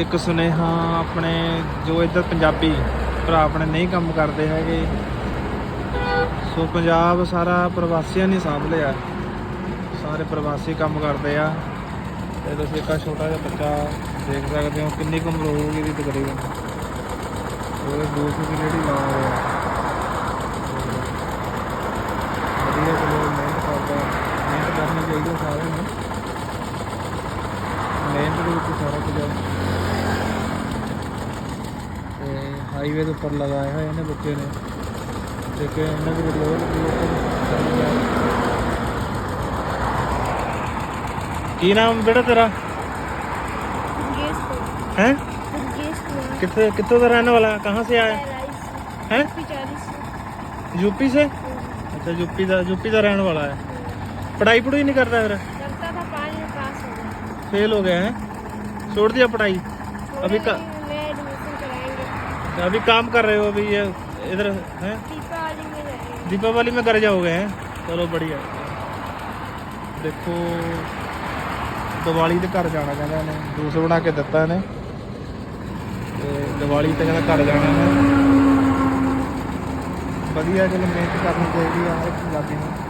ਇੱਕ ਸੁਨੇਹਾ ਆਪਣੇ ਜੋ ਇੱਧਰ ਪੰਜਾਬੀ ਭਰਾ ਆਪਣੇ ਨਹੀਂ ਕੰਮ ਕਰਦੇ ਹੈਗੇ। ਸੋ ਪੰਜਾਬ ਸਾਰਾ ਪ੍ਰਵਾਸੀਆਂ ਨੇ ਸਾਂਭ ਲਿਆ। ਸਾਰੇ ਪ੍ਰਵਾਸੀ ਕੰਮ ਕਰਦੇ ਆ। ਤੇ ਤੁਸੀਂ ਇੱਕ ਛੋਟਾ ਜਿਹਾ ਬੱਚਾ ਦੇਖ ਸਕਦੇ ਹੋ, ਕਿੰਨੀ ਕੁ ਉਮਰ ਹੋਊਗੀ ਇਹਦੀ ਤਕਰੀਬਨ? ਉਹ ਦੂਸ ਦੀ ਜਿਹੜੀ ਲਾ ਰਿਹਾ ਵਧੀਆ ਚਲੋ, ਮਿਹਨਤ ਕਰਦਾ। ਮਿਹਨਤ ਕਰਨੀ ਚਾਹੀਦੀ ਹੈ ਸਾਰਿਆਂ ਨੂੰ। ਮਿਹਨਤ ਦੇ ਵਿੱਚ ਸਾਰਾ ਕੁਝ हाईवे के ऊपर लगाया है इन्हें बुके ने। देखिए इन्हें भी लोड की नाम बेटा तेरा? हैं? कितने कितने तो रहने वाला है? कहाँ से आया? है? यूपी से? अच्छा यूपी का यूपी का रहने वाला है। पढ़ाई पढ़ाई नहीं करता फिर करता था पास हो गया। फेल हो गया है? छोड़ दिया पढ़ाई? अभी का अभी काम कर रहे हो अभी ये इधर है दीपावली में जाएंगे दीपावली में घर जाओगे हैं चलो बढ़िया ਦੇਖੋ ਦੀਵਾਲੀ ਤੇ ਘਰ ਜਾਣਾ ਕਹਿੰਦਾ ਇਹਨੇ ਜੂਸ ਬਣਾ ਕੇ ਦਿੱਤਾ ਇਹਨੇ ਤੇ ਦੀਵਾਲੀ ਤੇ ਕਹਿੰਦਾ ਘਰ ਜਾਣਾ ਹੈ ਵਧੀਆ ਚਲੋ ਮਿਹਨਤ ਕਰਨੀ ਚਾਹੀਦੀ ਆ ਹਰ ਇੱਕ ਪੰਜਾਬੀ ਨੂੰ